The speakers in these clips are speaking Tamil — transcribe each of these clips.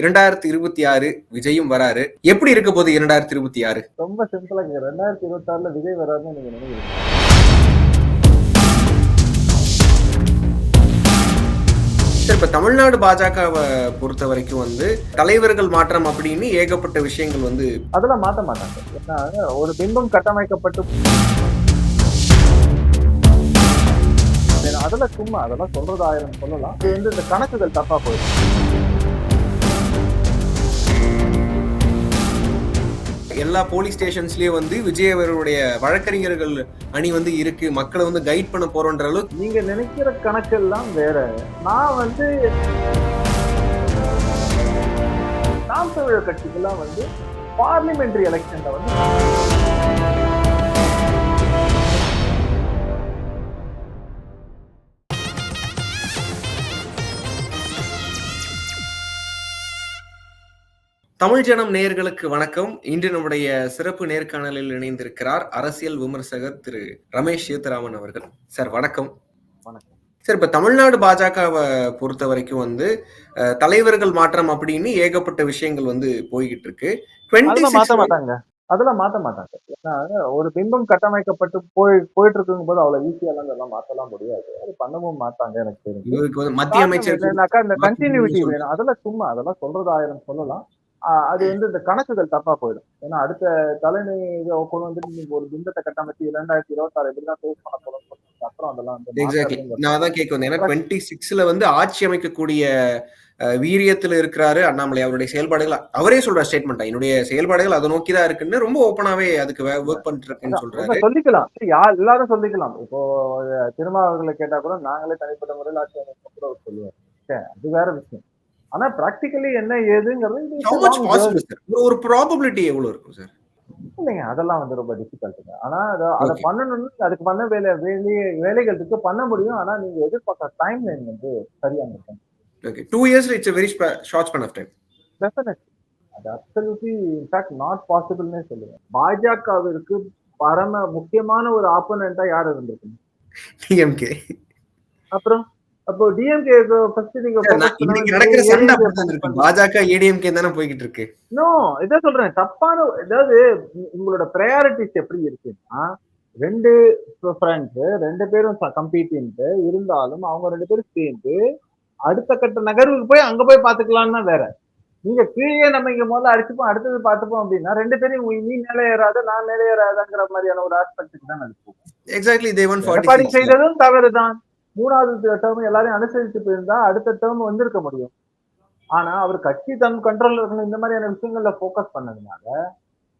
இரண்டாயிரத்தி இருபத்தி ஆறு விஜயும் வராரு. எப்படி இருக்க போகுது இரண்டாயிரத்தி இருபத்தி ஆறு? ரொம்ப சிம்பிளா கேட்க ரெண்டாயிரத்தி இருபத்தி ஆறுல விஜய் வராதுன்னு நீங்க நினைக்கிறீங்க சார் இப்ப தமிழ்நாடு பாஜகவை பொறுத்த வரைக்கும் வந்து தலைவர்கள் மாற்றம் அப்படின்னு ஏகப்பட்ட விஷயங்கள் வந்து அதெல்லாம் மாத்த மாட்டாங்க. ஏன்னா ஒரு பிம்பம் கட்டமைக்கப்பட்டு அதெல்லாம் சும்மா அதெல்லாம் சொல்றது ஆயிரம் சொல்லலாம். இது வந்து இந்த கணக்குகள் தப்பா போயிடும் எல்லா போலீஸ் ஸ்டேஷன்ஸ்லயும் வந்து விஜய் வழக்கறிஞர்கள் அணி வந்து இருக்கு. மக்களை வந்து கைட் பண்ண போறோன்ற அளவுக்கு நீங்க நினைக்கிற கணக்கெல்லாம் வேற. நான் வந்து நாம் தமிழர் கட்சிக்கெல்லாம் வந்து பார்லிமெண்ட்ரி எலெக்ஷன்ல வந்து தமிழ் ஜனம் நேயர்களுக்கு வணக்கம். இன்று நம்முடைய சிறப்பு நேர்காணலில் இணைந்திருக்கிறார் அரசியல் விமர்சகர் திரு ரமேஷ் சேத்துராமன் அவர்கள். சார் வணக்கம். வணக்கம். சார் இப்ப தமிழ்நாடு பாஜகவை பொறுத்த வரைக்கும் வந்து தலைவர்கள் மாற்றம் அப்படின்னு ஏகப்பட்ட விஷயங்கள் வந்து போய்கிட்டு இருக்கு. அதெல்லாம் 26 மாட்டாங்க. அதெல்லாம் மாத்த மாட்டாங்க. ஏன்னா ஒரு பிம்பம் கட்டமைக்கப்பட்டு போய் போயிட்டு இருக்கும் போது அவ்வளவு ஈஸியா எல்லாம் இதெல்லாம் மாத்தலாம் முடியாது. அது பண்ணவும் மாட்டாங்க எனக்கு தெரியும் மத்திய அமைச்சர் இந்த கண்டினியூட்டி. வேணும். அதெல்லாம் சும்மா அதெல்லாம் சொல்றது ஆயிரம் சொல்லலாம். அது வந்து இந்த கணக்குகள் தப்பா போயிடும். ஏன்னா அடுத்த தலைமை கொண்டு வந்துட்டு நீங்க ஒரு பிம்பத்தை கட்டமைச்சு இரண்டாயிரத்தி இருபத்தி ஆறு எப்படிதான் ஃபேஸ் பண்ண சொல்லிட்டு அப்புறம் அதெல்லாம் வந்து எக்ஸாக்ட்லி. நான் தான் கேட்க வந்தேன். ஏன்னா டுவெண்ட்டி சிக்ஸ்ல வந்து ஆட்சி அமைக்கக்கூடிய வீரியத்துல இருக்கிறாரு அண்ணாமலை அவருடைய செயல்பாடுகள்? அவரே சொல்ற ஸ்டேட்மெண்ட் என்னுடைய செயல்பாடுகள் அதை நோக்கி தான் இருக்குன்னு ரொம்ப ஓப்பனாவே அதுக்கு ஒர்க் பண்ணிட்டு இருக்குன்னு சொல்றாரு. சொல்லிக்கலாம். யார் எல்லாரும் சொல்லிக்கலாம். இப்போ திருமாவர்களை கேட்டா கூட நாங்களே தனிப்பட்ட முறையில் ஆட்சி அமைக்க கூட சரி, அது வேற விஷயம். ஆனா பிராக்டிகலி என்ன ஏதுங்கிறது? ஒரு- ப்ராபபிலிட்டி எவ்வளவு இருக்கும் சார் இல்லைங்க அதெல்லாம் வந்து ரொம்ப டிஃபிகல்ட்டுங்க ஆனா அதை அதை. பண்ணணும்னு அதுக்கு பண்ண வேலை வேலையே வேலைகள் இருக்கு பண்ண முடியும். ஆனா நீங்க எதிர்பார்க்க டைம் லைன் வந்து சரியா இருக்கும். Okay two years it's very short span of time definite அது அப்சல்யூட்லி இன்ஃபேக்ட் நாட் பாசிபிள்னே சொல்லுவேன். பாஜகவிற்கு பரம முக்கியமான ஒரு ஆப்போனண்டா யார் இருந்திருக்கும் டிஎம்கே அப்புறம்? அப்போ டிஎம்கே ஃபர்ஸ்ட் நீங்க இன்னைக்கு நடக்கிற சண்டை அப்படிதான் இருக்கு. பாஜக ஏடிஎம்கே தானே போய்கிட்டு இருக்கு நோ இதான் சொல்றேன். தப்பான அதாவது உ- உங்களோட ப்ரையாரிட்டிஸ் எப்படி இருக்குன்னா ரெண்டு ஃப்ரெண்ட்ஸ் ரெண்டு பேரும் கம்பீட்டின்ட் இருந்தாலும் அவங்க ரெண்டு பேரும் சேர்ந்து அடுத்த கட்ட நகர்வுக்கு போய் அங்க போய் பாத்துக்கலாம்னா வேற. நீங்க கீழே நம்ம இங்க முதல்ல அடிச்சுப்போம் அடுத்தது பார்த்துப்போம் அப்படின்னா ரெண்டு பேரும் நீ மேலே ஏறாத நான் மேலே ஏறாதங்கிற மாதிரியான ஒரு ஆஸ்பெக்டுக்கு தான் நடக்கும் எக்ஸாக்ட்லி தே ஒன் செய்ததும் தவறுதான். மூணாவது டேர்ம் எல்லாரையும் அனுசரிச்சு போயிருந்தா அடுத்த டேர்ம் வந்திருக்க முடியும். ஆனா அவர் கட்சி தன் கண்ட்ரோல்ல இருக்கணும் இந்த மாதிரியான விஷயங்கள்ல ஃபோக்கஸ் பண்ணதுனால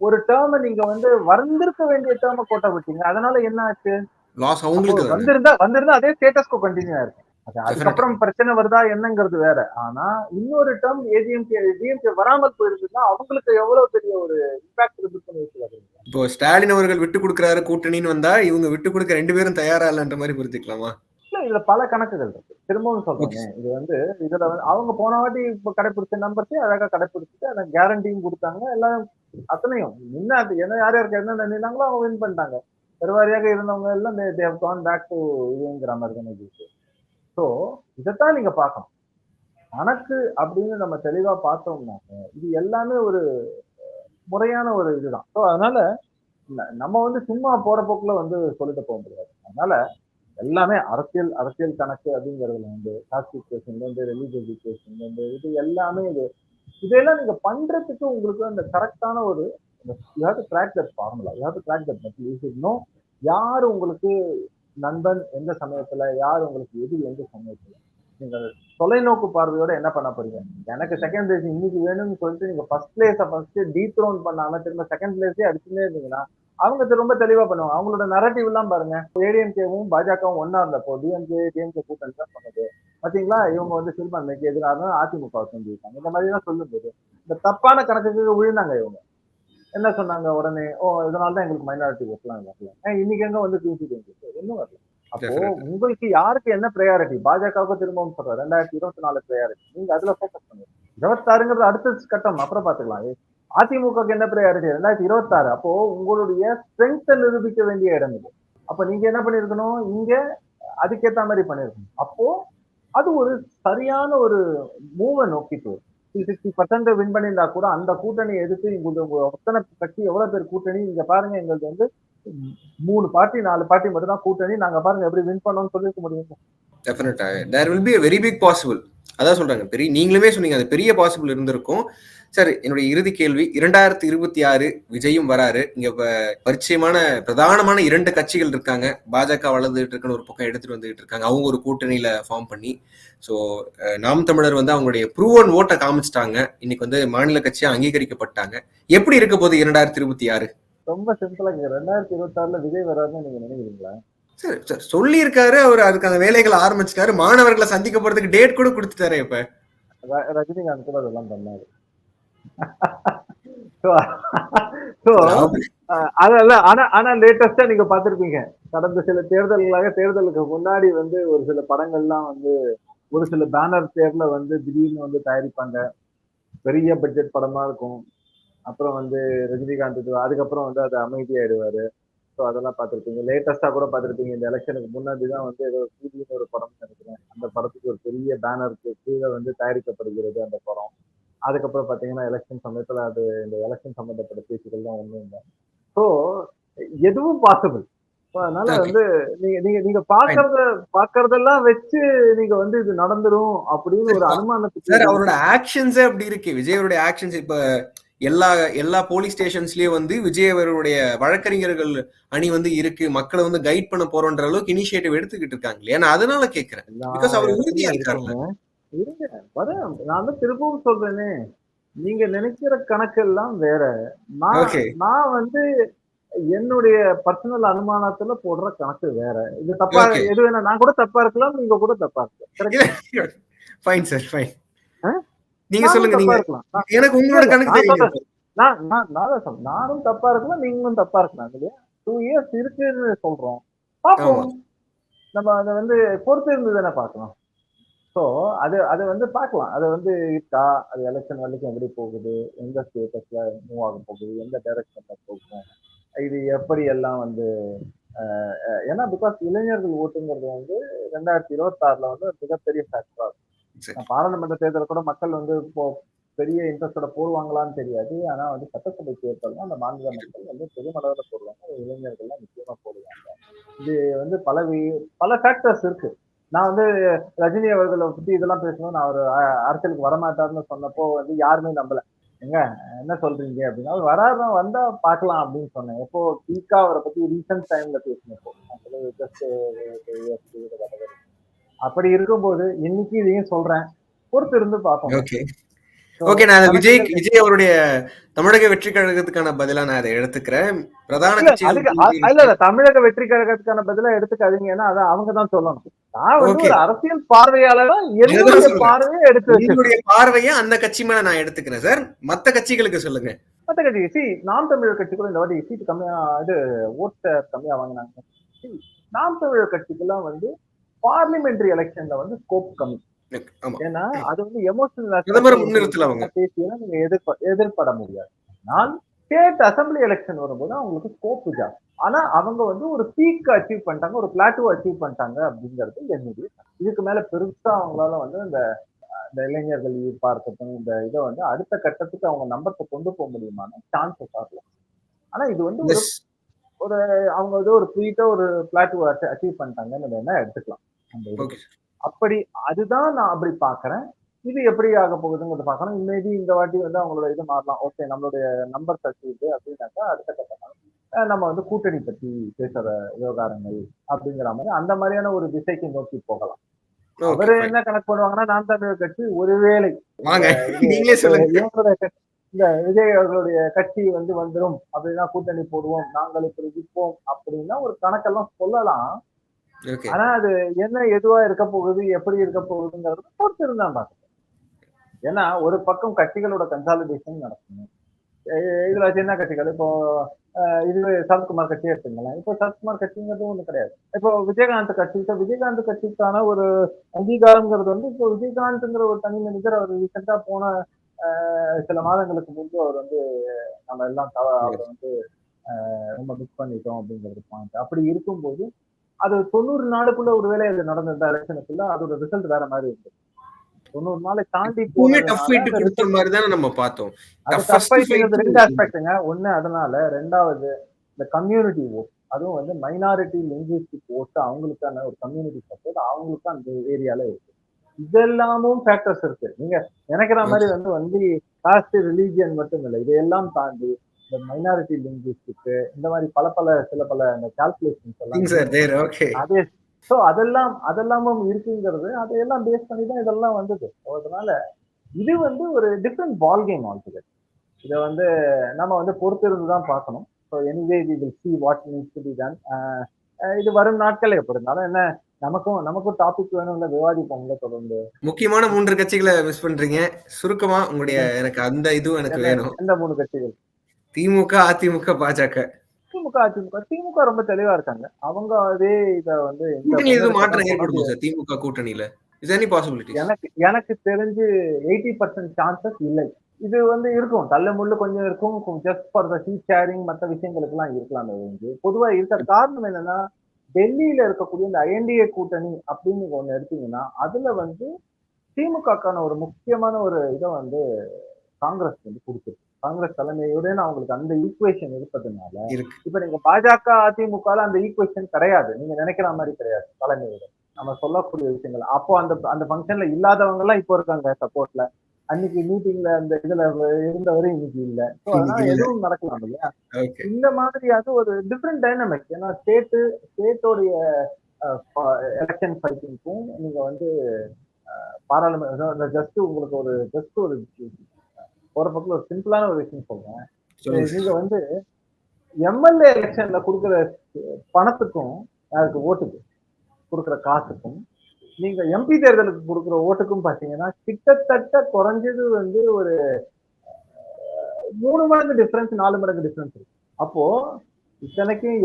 ஒரு டேர்ம் நீங்க வந்து வந்திருக்க வேண்டிய டேர்ம கோட்டை விட்டீங்க. அதனால என்ன ஆச்சு? லாஸ் அவங்களுக்கு. வந்திருந்தா வந்திருந்தா அதே ஸ்டேட்டஸ்கோ கண்டினியூ ஆயிருக்கும் அது அதுக்கப்புறம் பிரச்சனை வருதா என்னங்கிறது வேற. ஆனா இன்னொரு டேர்ம் ஏடிஎம்கே டிஎம்கே வராமல் போயிருந்ததுன்னா அவங்களுக்கு எவ்வளவு பெரிய ஒரு இம்பாக்ட் இருந்துச்சுன்னு யோசிச்சு இப்போ ஸ்டாலின் அவர்கள் விட்டு கொடுக்குறாரு கூட்டணின்னு வந்தா இவங்க விட்டு கொடுக்க ரெண்டு பேரும் தயாரா இல்லன்ற மாதிரி புரிஞ்சுக்கலாமா? இதுல பல கணக்குகள் இருக்கு. திரும்பவும் சொல்றேன் இது வந்து இதுல வந்து அவங்க போன வாட்டி இப்ப கடைபிடிச்ச நம்பர்ஸே அழகா கடைபிடிச்சிட்டு அந்த கேரண்டியும் கொடுத்தாங்க. எல்லாம் அத்தனையும். முன்ன அது என்ன யார் யாருக்கு என்ன நினைந்தாங்களோ அவங்க வின் பண்ணிட்டாங்க. பெருவாரியாக இருந்தவங்க எல்லாம் தேவ் கான் பேக் டு இதுங்கிற மாதிரி தானே இருக்கு ஸோ இதைத்தான் நீங்க பார்க்கணும். கணக்கு அப்படின்னு நம்ம தெளிவா பார்த்தோம்னாக்க இது எல்லாமே ஒரு முறையான ஒரு இதுதான். ஸோ அதனால நம்ம வந்து சும்மா போற போக்குல வந்து சொல்லிட்டு போக முடியாது. அதனால எல்லாமே அரசியல் அரசியல் கணக்கு அப்படிங்கிறதுல வந்து காஸ்ட் இருந்து ரிலீஜியஸ் இருந்து இருந்து இது எல்லாமே இது. இதெல்லாம் நீங்க பண்றதுக்கு உங்களுக்கு அந்த கரெக்டான ஒரு you have to track that formula you have to track that metal you know யார் உங்களுக்கு நண்பன் எந்த சமயத்துல யார் உங்களுக்கு எது எந்த சமயத்துல? நீங்கள் தொலைநோக்கு பார்வையோட என்ன பண்ண போறீங்க? எனக்கு செகண்ட் பிளேஸ் இன்னைக்கு வேணும்னு சொல்லிட்டு நீங்க ஃபர்ஸ்ட் பிளேஸ ஃபர்ஸ்ட் டீத்ரோன் பண்ணாம திரும்ப செகண்ட் பிளேஸே அடிச்சுட்டே இருந்தீங்கன்னா அவங்க ரொம்ப தெளிவா பண்ணுவாங்க. அவங்களோட நரேட்டிவ் எல்லாம் பாருங்க. ஏடிஎம்கேவும் பாஜகவும் ஒன்னா இருந்தப்போ டிஎம்கே டிஎம்கே கூட்டணி தான் பண்ணது. பாத்தீங்களா? இவங்க வந்து சிறுபான்மைக்கு எதிராக அதிமுக செஞ்சிருக்காங்க. இந்த மாதிரி எல்லாம் சொல்லும்போது இந்த தப்பான கணக்குக்கு விழுந்தாங்க இவங்க. என்ன சொன்னாங்க உடனே? ஓ இதனால தான் எங்களுக்கு மைனாரிட்டி ஓட்டுலாம் வரல. இன்னைக்கு எங்க வந்து பிசி இன்னும் வரல. அப்போ. உங்களுக்கு யாருக்கு என்ன ப்ரையாரிட்டி பாஜகவுக்கு திரும்பவும் சொல்றேன் ரெண்டாயிரத்தி இருபத்தி நாலு ப்ரையாரிட்டி நீங்க அதுல ஃபோக்கஸ் பண்ணுங்க. இருபத்தாறுங்கிறது அடுத்த கட்டம். அப்புறம் பாத்துக்கலாம் அதிமுக என்ன ப்ரையாரிட்டி ரெண்டாயிரத்தி இருபத்தாறு. அப்போ உங்களுடைய ஸ்ட்ரென்த்தை நிரூபிக்க வேண்டிய இடம் இது. அப்ப நீங்க என்ன பண்ணிருக்கணும்? இங்க அதுக்கேத்த மாதிரி பண்ணிருக்கணும். அப்போ அது ஒரு சரியான ஒரு மூவை நோக்கி போயிடும். சிக்ஸ்டி பர்சன்ட் வின் பண்ணியிருந்தா கூட அந்த கூட்டணி எதிர்த்து உங்களுக்கு உங்க அத்தனை கட்சி எவ்வளவு பேர் கூட்டணி? இங்க பாருங்க எங்களுக்கு வந்து மூணு பார்ட்டி நாலு பார்ட்டி மட்டும் தான் கூட்டணி. நாங்க பாருங்க எப்படி வின் பண்ணோம்னு சொல்லிருக்க முடியும்? டெஃபினட்டா there will be very big possible அதான் சொல்றாங்க பெரிய நீங்களுமே சொன்னீங்க அது பெரிய பாசிபிள் இருந்திருக்கும். சார் என்னுடைய இறுதி கேள்வி இரண்டாயிரத்தி இருபத்தி ஆறு விஜயும் வராரு. இங்க பரிச்சயமான பிரதானமான இரண்டு கட்சிகள் இருக்காங்க. பாஜக வளர்ந்துட்டு இருக்குன்னு ஒரு பக்கம் எடுத்துட்டு வந்துகிட்டு இருக்காங்க. அவங்க ஒரு கூட்டணியில ஃபார்ம் பண்ணி. ஸோ நாம் தமிழர் வந்து அவங்களுடைய ப்ரூவன் ஓட்டை காமிச்சிட்டாங்க. இன்னைக்கு வந்து மாநில கட்சியா அங்கீகரிக்கப்பட்டாங்க. எப்படி இருக்க போகுது இரண்டாயிரத்தி இருபத்தி ஆறு ரொம்ப சிம்பிளா இங்க ரெண்டாயிரத்தி இருபத்தி ஆறுல விஜய் வராருன்னு நீங்க நினைக்கிறீங்களா? சார் சார் சொல்லியிருக்காரு அவர் அதுக்கான வேலைகளை ஆரம்பிச்சிட்டாரு. மாணவர்களை சந்திக்க போறதுக்கு டேட் கூட கொடுத்துட்டாரு இப்ப. ரஜினிகாந்த் கூட அதெல்லாம் பண்ணாரு. So, so, அஹ் அதல்ல ஆனா ஆனா லேட்டஸ்டா நீங்க பாத்திருப்பீங்க கடந்த சில தேர்தல்களாக தேர்தலுக்கு முன்னாடி வந்து ஒரு சில படங்கள்லாம் வந்து ஒரு சில பேனர் பேர்ல வந்து திடீர்னு வந்து தயாரிப்பாங்க. பெரிய பட்ஜெட் படமா இருக்கும். அப்புறம் வந்து ரஜினிகாந்த் அதுக்கப்புறம் வந்து அது அமைதியாயிடுவாரு. ஸோ அதெல்லாம் பார்த்திருப்பீங்க. லேட்டஸ்டா கூட பார்த்திருப்பீங்க. இந்த எலெக்ஷனுக்கு முன்னாடி தான் வந்து ஏதோ டிவின்னு ஒரு படம் நினைக்கிறேன் அந்த படத்துக்கு ஒரு பெரிய பேனருக்கு கீழே வந்து தயாரிக்கப்படுகிறது அந்த படம். அதுக்கப்புறம் பாத்தீங்கன்னா எலெக்ஷன் சமயத்துல அது இந்த எலெக்ஷன் சம்பந்தப்பட்ட பேச்சுக்கள் தான் ஒண்ணும் இல்லை. ஸோ எதுவும் பாசிபிள் அதனால. வந்து நீங்க நீங்க நீங்க பாக்குறத பாக்குறதெல்லாம் வச்சு நீங்க வந்து இது நடந்துரும் அப்படின்னு ஒரு அனுமானத்துக்கு அவரோட ஆக்ஷன்ஸே அப்படி இருக்கு. விஜய் அவருடைய ஆக்ஷன்ஸ் இப்ப எல்லா எல்லா போலீஸ் ஸ்டேஷன்ஸ்லயும் வந்து விஜய் அவருடைய வழக்கறிஞர்கள் அணி வந்து இருக்கு மக்களை வந்து கைட் பண்ண போறோன்ற அளவுக்கு இனிஷியேட்டிவ் எடுத்துக்கிட்டு இருக்காங்க நான் அதனால கேக்குறேன் Because அவர் உறுதியா இருக்காருல்ல. நான் திரும்பவும் சொல்றேனே நீங்க நினைக்கிற கணக்கு எல்லாம் வேற நான். நான் வந்து என்னுடைய பர்சனல் அனுமானத்துல போடுற கணக்கு வேற இது தப்பா. எது வேணா நான் கூட தப்பா இருக்கலாம் நீங்க கூட தப்பா இருக்கலாம்? Fine sir fine? நீங்க சொல்லுங்க எனக்கு உங்களோட கணக்கு தெரியும். நான் நான். நானும் தப்பா இருக்கலாம் நீங்களும் தப்பா இருக்கலாம் இல்லையா? டூ இயர்ஸ் இருக்குன்னு சொல்றோம். பார்ப்போம். நம்ம அதை வந்து பொறுத்து இருந்து தானே பார்க்கலாம் ஸோ அது அது வந்து பார்க்கலாம். அது வந்து இருக்கா? அது எலெக்ஷன் வரைக்கும் எப்படி போகுது? எந்த ஸ்டேட்டஸ்ல மூவ் ஆக போகுது? எந்த டைரக்ஷன்ல போகும்? இது எப்படி எல்லாம் வந்து ஏன்னா பிகாஸ் இளைஞர்கள் ஓட்டுங்கிறது வந்து ரெண்டாயிரத்தி இருபத்தாறுல வந்து மிகப்பெரிய ஃபேக்டரா. இருக்கும். பாராளுமன்ற தேர்தலில் கூட மக்கள் வந்து இப்போ பெரிய இன்ட்ரெஸ்டோட போடுவாங்களான்னு தெரியாது. ஆனா வந்து சட்டசபை தேர்தல் அந்த மாநில மக்கள் வந்து பெருமளவில் போடுவாங்க. இளைஞர்கள்லாம் நிச்சயமா போடுவாங்க. இது வந்து பல பல ஃபேக்டர்ஸ் இருக்கு. நான் வந்து ரஜினி அவர்களை பத்தி இதெல்லாம் பேசணும். நான் அவர் அரசியலுக்கு வரமாட்டாருன்னு சொன்னப்போ வந்து யாருமே நம்பல. எங்க? என்ன சொல்றீங்க அப்படின்னா அவர் வராரு வந்தா பார்க்கலாம் அப்படின்னு சொன்னேன். எப்போ பீக்கா அவரை பத்தி ரீசெண்ட் டைம்ல பேசினப்போ. அப்படி இருக்கும்போது இன்னைக்கு இதையும் சொல்றேன். பொறுத்து இருந்து பார்ப்போம் ஓகே ஓகே நான் விஜய் விஜய் அவருடைய தமிழக வெற்றி கழகத்துக்கான பதிலா நான் அதை எடுத்துக்கிறேன். பிரதான இல்ல, இல்ல தமிழக வெற்றி கழகத்துக்கான பதிலா எடுத்துக்காதீங்க. ஏன்னா அதை அவங்க தான் சொல்லணும். நான் வந்து. ஒரு அரசியல் பார்வையாளரா என்னுடைய. பார்வையை எடுத்து உங்களுடைய பார்வையை அந்த கட்சி மேல நான் எடுத்துக்கிறேன் சார். மத்த கட்சிகளுக்கு சொல்லுங்க. மத்த கட்சி சி நாம் தமிழர் கட்சி கூட இந்த வாட்டி சீட்டு கம்மியா இது ஓட்ட கம்மியா வாங்கினாங்க. நாம் தமிழர் கட்சிக்கெல்லாம் வந்து பார்லிமெண்டரி எலெக்ஷன்ல வந்து ஸ்கோப் கம்மி ஏன்னா அது வந்து எமோஷனல். பேசியெல்லாம் நீங்க எதிர்ப்ப எதிர்பட முடியாது ஆனால் ஸ்டேட் அசம்பிளி எலெக்ஷன் வரும்போது அவங்களுக்கு ஸ்கோப் ஜாஸ்தி ஆனா அவங்க வந்து ஒரு பீக் அச்சீவ் பண்ணிட்டாங்க ஒரு பிளாட்டூ அச்சீவ் பண்ணிட்டாங்க அப்படிங்கிறது என்னுடைய. இதுக்கு மேல பெருசா அவங்களால வந்து இந்த இந்த இளைஞர்கள் ஈர்ப்பா இருக்கட்டும் இந்த இதை வந்து அடுத்த கட்டத்துக்கு அவங்க நம்பத்தை கொண்டு போக முடியுமான சான்சஸ் ஆகல ஆனா இது வந்து ஒரு. அவங்க வந்து ஒரு ப்ரீட்டா ஒரு பிளாட்டூ அச்சீவ் பண்ணிட்டாங்கன்னு வேணா எடுத்துக்கலாம். அப்படி அதுதான் நான் அப்படி பாக்குறேன் இது எப்படி ஆக போகுதுங்கிறத பார்க்கணும். மேபி இந்த வாட்டி வந்து அவங்களோட இது மாறலாம். ஓகே நம்மளுடைய நம்பர் சர்டிஃபிகேட் அப்படின்னாக்கா அடுத்த கட்டமாக நம்ம வந்து கூட்டணி பத்தி பேசுற விவகாரங்கள் அப்படிங்கிற மாதிரி அந்த மாதிரியான ஒரு திசைக்கு நோக்கி போகலாம். அவரு. என்ன கணக்கு பண்ணுவாங்கன்னா நாம் தமிழர் கட்சி ஒருவேளை இந்த விஜய் அவர்களுடைய கட்சி வந்து வந்துரும். அப்படின்னா கூட்டணி போடுவோம். நாங்கள் இப்படி விற்போம் அப்படின்னா ஒரு கணக்கெல்லாம் சொல்லலாம். ஆனா அது என்ன எதுவா இருக்க போகுது எப்படி இருக்க போகுதுங்கிறது பொறுத்திருந்தான் இருந்தா ஏன்னா ஒரு பக்கம் கட்சிகளோட கன்சாலிடேஷன் நடக்கணும் இதுல சின்ன கட்சிகள்? இப்போ இது சரத்குமார் கட்சி எடுத்துங்களேன் இப்போ சரத்குமார் கட்சிங்கிறது ஒண்ணு கிடையாது. இப்போ விஜயகாந்த் கட்சி இப்போ விஜயகாந்த் கட்சிக்கான ஒரு அங்கீகாரம்ங்கிறது வந்து இப்போ விஜயகாந்த்ங்கிற ஒரு தனி மனிதர் அவர் ரீசெண்டா போன சில மாதங்களுக்கு முன்பு அவர் வந்து நம்ம எல்லாம் தவ- அவரை வந்து ரொம்ப மிஸ் பண்ணிட்டோம் அப்படிங்கிறது பாயிண்ட் அப்படி இருக்கும்போது அது தொண்ணூறு நாளுக்குள்ள ஒருவேளை அது நடந்திருந்த எலெக்ஷனுக்குள்ள அதோட ரிசல்ட் வேற மாதிரி இருக்கு தொண்ணூறு நாளை தாண்டி கொடுத்த மாதிரி தானே நம்ம பார்த்தோம். ரெண்டு ஆஸ்பெக்ட்டுங்க ஒண்ணு அதனால ரெண்டாவது இந்த கம்யூனிட்டி ஓட் அதுவும் வந்து மைனாரிட்டி லிங்குவிஸ்டிக் ஓட்டு அவங்களுக்கான ஒரு கம்யூனிட்டி சப்போர்ட் அவங்களுக்கு அந்த ஏரியால இருக்கு. இதெல்லாமும் ஃபேக்டர்ஸ் இருக்கு. நீங்க நினைக்கிற மாதிரி வந்து வந்து காஸ்ட் ரிலீஜியன் மட்டும் இல்லை. இதையெல்லாம் தாண்டி இந்த மைனாரிட்டி லிங்குவிஸ்டிக் இந்த மாதிரி பல பல சில பல இந்த கால்குலேஷன்ஸ் எல்லாம் அதே ஸோ அதெல்லாம் அதெல்லாமும் இருக்குங்கிறது அதையெல்லாம் பேஸ் பண்ணி தான் இதெல்லாம் வந்தது. அதனால இது வந்து ஒரு டிஃப்ரெண்ட் பால் கேம் ஆல்டுகெட் இதை வந்து நம்ம வந்து பொறுத்திருந்து தான் பார்க்கணும் so anyway we will see what needs to be done இது வரும் நாட்கள் எப்படி இருந்தாலும் என்ன நமக்கும் நமக்கும் டாபிக் வேணும்ல விவாதிப்போம்ல தொடர்ந்து. முக்கியமான மூன்று கட்சிகளை மிஸ் பண்றீங்க. சுருக்கமா உங்களுடைய எனக்கு அந்த இதுவும் எனக்கு வேணும். எந்த மூணு கட்சிகள்? திமுக அதிமுக பாஜக. திமுக அதிமுக. திமுக ரொம்ப தெளிவா இருக்காங்க. அவங்க அதே இதை வந்து கூட்டணி எதுவும் மாற்றம் ஏற்படுமா சார்? திமுக கூட்டணியில. இஸ் எனி பாசிபிலிட்டி எனக்கு எனக்கு தெரிஞ்சு எயிட்டி பர்சன்ட் சான்சஸ் இல்லை. இது வந்து இருக்கும். தள்ள முள்ளு கொஞ்சம் இருக்கும். Just for the seat sharing மற்ற விஷயங்களுக்குலாம் இருக்கலாமே வந்து பொதுவா இருக்க காரணம் என்னன்னா டெல்லியில இருக்கக்கூடிய இந்த ஐஎன்டிஏ கூட்டணி அப்படின்னு ஒண்ணு எடுத்தீங்கன்னா அதுல வந்து திமுகக்கான ஒரு முக்கியமான ஒரு இதை வந்து காங்கிரஸ் வந்து கொடுத்துருக்கு. காங்கிரஸ் தலைமையுடன் அவங்களுக்கு அந்த ஈக்குவேஷன் இருப்பதுனால இப்ப நீங்க பாஜக அதிமுகல அந்த ஈக்குவேஷன் கிடையாது. நீங்க நினைக்கிற மாதிரி கிடையாது தலைமையுடன். நம்ம சொல்லக்கூடிய விஷயங்கள். அப்போ அந்த அந்த ஃபங்க்ஷன்ல இல்லாதவங்க எல்லாம் இப்போ இருக்காங்க சப்போர்ட்ல அன்னைக்கு மீட்டிங்ல அந்த இதுல இருந்தவரை இன்னைக்கு இல்ல. எதுவும் நடக்கலாம் இல்லையா? இந்த மாதிரியாக ஒரு டிஃப்ரெண்ட் டைனமிக் ஏன்னா ஸ்டேட்டு ஸ்டேட்டோடைய எலெக்ஷன் ஃபைட்டிங்க்கும் நீங்க வந்து பாராளுமன்ற ஜஸ்ட் உங்களுக்கு ஒரு ஜஸ்ட் ஒரு போற பக்கம் ஒரு சிம்பிளான ஒரு விஷயம் சொல்றேன். நீங்க வந்து எம்எல்ஏ எலெக்ஷன்ல கொடுக்குற பணத்துக்கும் யாருக்கு ஓட்டுக்கு கொடுக்குற காசுக்கும் நீங்க எம்பி தேர்தலுக்கு கொடுக்குற ஓட்டுக்கும் பாத்தீங்கன்னா கிட்டத்தட்ட குறைஞ்சது வந்து ஒரு மூணு மடங்கு டிஃபரன்ஸ் நாலு மடங்கு டிஃபரன்ஸ் இருக்கு. அப்போ இத்தனைக்கும்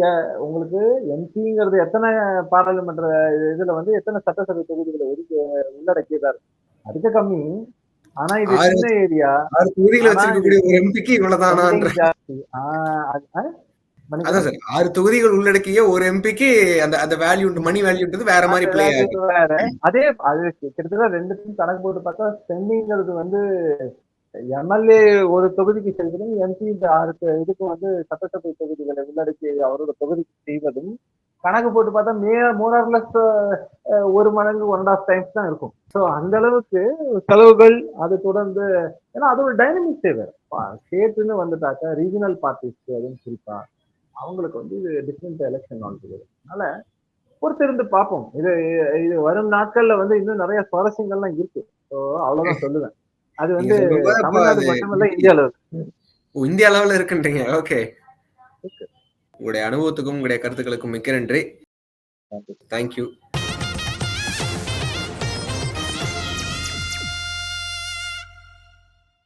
உங்களுக்கு எம்பிங்கிறது எத்தனை பாராளுமன்ற இதுல வந்து எத்தனை சட்டசபை தொகுதிகளை ஒதுக்கி உள்ளடக்கியதா இருக்கு? அதுக்கு கம்மி ஆனா இது சின்ன ஏரியா. அதான் சார் ஆறு தொகுதிகள் உள்ளடக்கிய ஒரு எம்பிக்கு அந்த அந்த வேல்யூ மணி வேல்யூன்றது வேற மாதிரி பிளே வேற. அதே அது கிட்டத்தட்ட ரெண்டுத்தையும் கணக்கு போட்டு பார்த்தா ஸ்பெண்டிங்கிறது வந்து எம்எல்ஏ ஒரு தொகுதிக்கு செய்வதும் எம்பி இந்த ஆறு இதுக்கு வந்து சட்டசபை தொகுதிகளை உள்ளடக்கி அவரோட தொகுதிக்கு செய்வதும் கணக்கு போட்டு பார்த்தா மே மோரர்லெஸ் ஒரு மடங்கு ஒன் ஆஃப் டைம்ஸ் தான் இருக்கும். ஸோ அந்த அளவுக்கு செலவுகள் அது தொடர்ந்து ஏன்னா அது ஒரு டைனமிக் தேவை ஸ்டேட்னு வந்துட்டாக்க ரீஜனல் பார்ட்டிஸ்க்கு அதுவும் குறிப்பா அவங்களுக்கு வந்து இது டிஃப்ரெண்ட் எலெக்ஷன் ஆகுது அதனால பொறுத்திருந்து பார்ப்போம். இது இது வரும் நாட்கள்ல வந்து இன்னும் நிறைய சுவாரஸ்யங்கள்லாம் இருக்கு. ஸோ அவ்வளவுதான் சொல்லுவேன். அது வந்து தமிழ்நாடு மட்டுமல்ல இந்தியால இருக்கு. ஓ, இந்திய அளவுல இருக்குன்றீங்க. ஓகே உங்களுடைய அனுபவத்துக்கும் உங்களுடைய கருத்துக்களுக்கும் மிக்க நன்றி. தேங்க்யூ